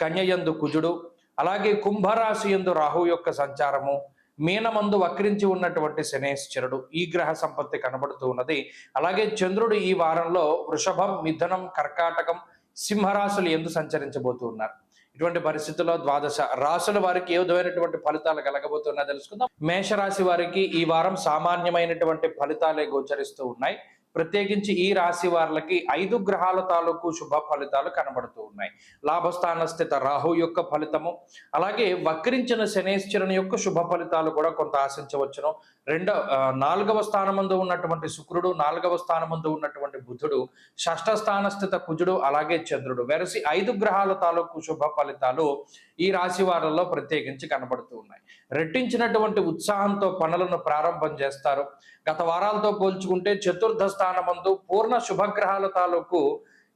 కన్యయందు కుజుడు అలాగే కుంభరాశి యందు రాహు యొక్క సంచారము మీనమందు వక్రించి ఉన్నటువంటి శనేశ్వరుడు ఈ గ్రహ సంపత్తి కనబడుతూ ఉన్నది. అలాగే చంద్రుడు ఈ వారంలో వృషభం మిథునం కర్కాటకం సింహరాశులు ఎందు సంచరించబోతూ ఉన్నారు. ఇటువంటి పరిస్థితుల్లో ద్వాదశ రాశుల వారికి ఏ విధమైనటువంటి ఫలితాలు కలగబోతున్నా తెలుసుకుందాం. మేషరాశి వారికి ఈ వారం సామాన్యమైనటువంటి ఫలితాలే గోచరిస్తూ ఉన్నాయి. ప్రత్యేకించి ఈ రాశి వారికి ఐదు గ్రహాల తాలూకు శుభ ఫలితాలు కనబడుతూ ఉన్నాయి. లాభస్థాన స్థిత రాహు యొక్క ఫలితము అలాగే వక్రించిన శనేశ్వరుని యొక్క శుభ ఫలితాలు కూడా కొంత ఆశించవచ్చును. రెండవ నాలుగవ స్థానమందు ఉన్నటువంటి శుక్రుడు నాలుగవ స్థానమందు ఉన్నటువంటి బుధుడు షష్ఠ స్థాన స్థిత కుజుడు అలాగే చంద్రుడు. వెరసి ఐదు గ్రహాల తాలూకు శుభ ఫలితాలు ఈ రాశి వారిలో ప్రత్యేకించి కనబడుతూ ఉన్నాయి. రెట్టించినటువంటి ఉత్సాహంతో పనులను ప్రారంభం చేస్తారు. గత వారాలతో పోల్చుకుంటే చతుర్థ స్థానమందు పూర్ణ శుభగ్రహాల తాలూకు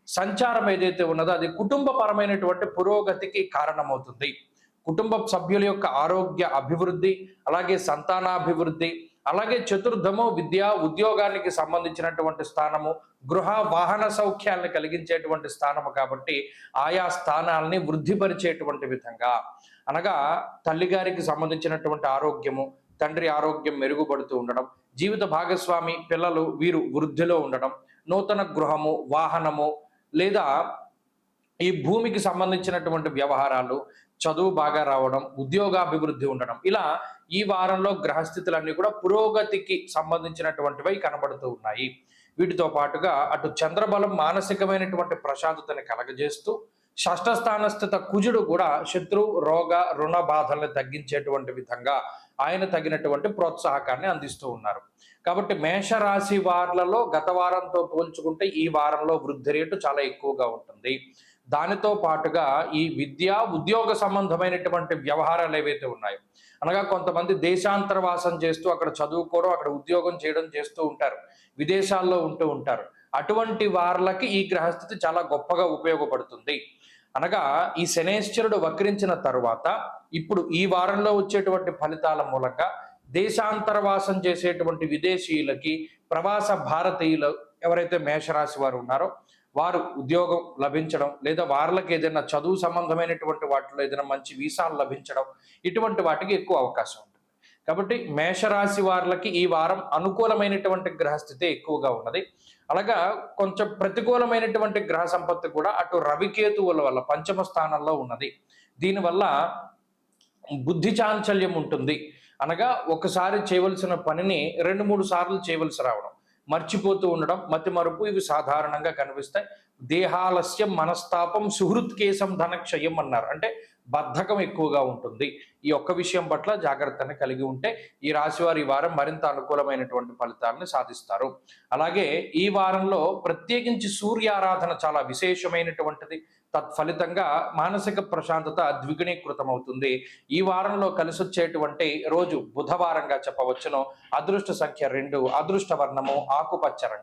సంచారం ఏదైతే ఉన్నదో అది కుటుంబపరమైనటువంటి పురోగతికి కారణమవుతుంది. కుటుంబ సభ్యుల యొక్క ఆరోగ్య అభివృద్ధి అలాగే సంతానాభివృద్ధి అలాగే చతుర్థము విద్య ఉద్యోగానికి సంబంధించినటువంటి స్థానము గృహ వాహన సౌఖ్యాలను కలిగించేటువంటి స్థానము కాబట్టి ఆయా స్థానాల్ని వృద్ధిపరిచేటువంటి విధంగా. అనగా తల్లిగారికి సంబంధించినటువంటి ఆరోగ్యము తండ్రి ఆరోగ్యం మెరుగుపడుతూ ఉండడం జీవిత భాగస్వామి పిల్లలు వీరు వృద్ధిలో ఉండడం నూతన గృహము వాహనము లేదా ఈ భూమికి సంబంధించినటువంటి వ్యవహారాలు చదువు బాగా రావడం ఉద్యోగాభివృద్ధి ఉండడం ఇలా ఈ వారంలో గ్రహస్థితులన్నీ కూడా పురోగతికి సంబంధించినటువంటివై కనబడుతూ ఉన్నాయి. వీటితో పాటుగా అటు చంద్రబలం మానసికమైనటువంటి ప్రశాంతతని కలగజేస్తూ షష్టస్థానస్థిత కుజుడు కూడా శత్రు రోగ రుణ బాధల్ని తగ్గించేటువంటి విధంగా ఆయన తగినటువంటి ప్రోత్సాహకాన్ని అందిస్తూ ఉన్నారు. కాబట్టి మేషరాశి వార్లలో గత వారంతో పోల్చుకుంటే ఈ వారంలో వృద్ధి రేటు చాలా ఎక్కువగా ఉంటుంది. దానితో పాటుగా ఈ విద్య ఉద్యోగ సంబంధమైనటువంటి వ్యవహారాలు ఏవైతే ఉన్నాయో అనగా కొంతమంది దేశాంతరవాసం చేస్తూ అక్కడ చదువుకోవడం అక్కడ ఉద్యోగం చేయడం చేస్తూ ఉంటారు విదేశాల్లో ఉంటూ ఉంటారు. అటువంటి వార్లకి ఈ గ్రహస్థితి చాలా గొప్పగా ఉపయోగపడుతుంది. అనగా ఈ శనేశ్వరుడు వక్రించిన తరువాత ఇప్పుడు ఈ వారంలో వచ్చేటువంటి ఫలితాల మూలంగా దేశాంతరవాసం చేసేటువంటి విదేశీయులకి ప్రవాస భారతీయులు ఎవరైతే మేషరాశి వారు ఉన్నారో వారు ఉద్యోగం లభించడం లేదా వారికి ఏదైనా చదువు సంబంధమైనటువంటి వాటిలో ఏదైనా మంచి వీసాలు లభించడం ఇటువంటి వాటికి ఎక్కువ అవకాశం ఉంటుంది. కాబట్టి మేషరాశి వారికి ఈ వారం అనుకూలమైనటువంటి గ్రహస్థితి ఎక్కువగా ఉన్నది. అలాగా కొంచెం ప్రతికూలమైనటువంటి గ్రహ సంపత్తి కూడా అటు రవికేతువుల వల్ల పంచమ స్థానంలో ఉన్నది. దీనివల్ల బుద్ధి చాంచల్యం ఉంటుంది. అనగా ఒకసారి చేయవలసిన పనిని రెండు మూడు సార్లు చేయవలసి రావడం. మర్చిపోతూ ఉండడం మతి మరుపు ఇవి సాధారణంగా కనిపిస్తాయి. దేహాలస్యం మనస్తాపం సుహృత్కేశం ధనక్షయం అన్నారు. అంటే బద్ధకం ఎక్కువగా ఉంటుంది. ఈ ఒక్క విషయం పట్ల జాగ్రత్తను కలిగి ఉంటే ఈ రాశి వారి ఈ వారం మరింత అనుకూలమైనటువంటి ఫలితాలను సాధిస్తారు. అలాగే ఈ వారంలో ప్రత్యేకించి సూర్యారాధన చాలా విశేషమైనటువంటిది. తత్ఫలితంగా మానసిక ప్రశాంతత ద్విగుణీకృతం అవుతుంది ఈ వారంలో కలిసి వచ్చేటువంటి రోజు బుధవారంగా చెప్పవచ్చును. అదృష్ట సంఖ్య రెండు అదృష్ట వర్ణము ఆకుపచ్చ రంగు.